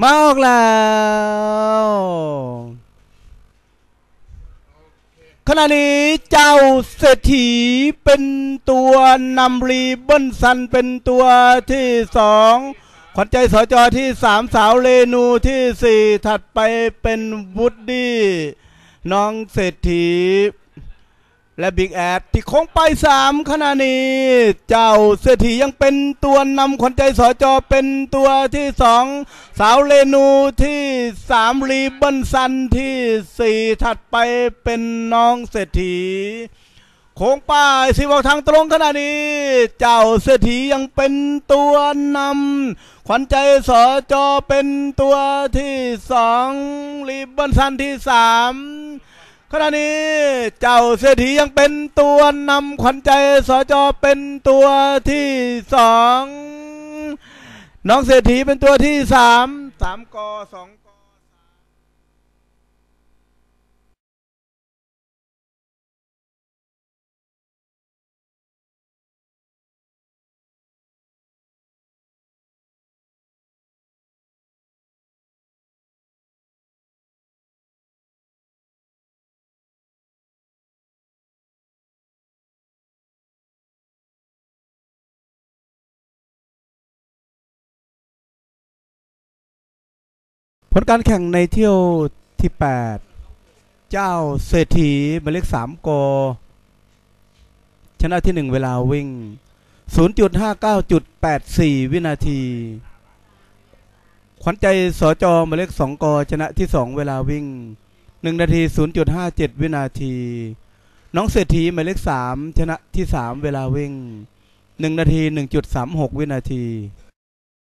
มาออกแล้วขณะนี้เจ้าเศรษฐีเป็นตัวนำรีเบิ้ลซันเป็นตัวที่สองขวัญใจสจอที่สามสาวเรนูที่สี่ถัดไปเป็นวูดดี้น้องเศรษฐี และบิ๊กแอดที่โค้งไปสามขณะนี้ เจ้าเศรษฐียังเป็นตัวนำขวัญใจสอจอเป็นตัวที่สองสาวเรนูที่สามรีเบิ้ลซันที่สี่ถัดไปเป็นน้องเศรษฐีโค้งป้ายสิบอกทางตรงขณะนี้ เจ้าเศรษฐียังเป็นตัวนำขวัญใจสอจอเป็นตัวที่สองรีบบันซันที่สาม ขณะนี้เจ้าเศรษฐียังเป็นตัวนำขวัญใจสอจอเป็นตัวที่สองน้องเศรษฐีเป็นตัวที่สามสามกอสอง ผลการแข่งในเที่ยวที่ 8 เจ้าเศรษฐีหมายเลข3โกชนะที่ 1 เวลาวิ่ง 0.59.84 วินาที ขวัญใจสจหมายเลข2กชนะที่ 2 เวลาวิ่ง 1 นาที 0.57 วินาที น้องเศรษฐีหมายเลข3ชนะที่ 3 เวลาวิ่ง 1 นาที 1.36 วินาที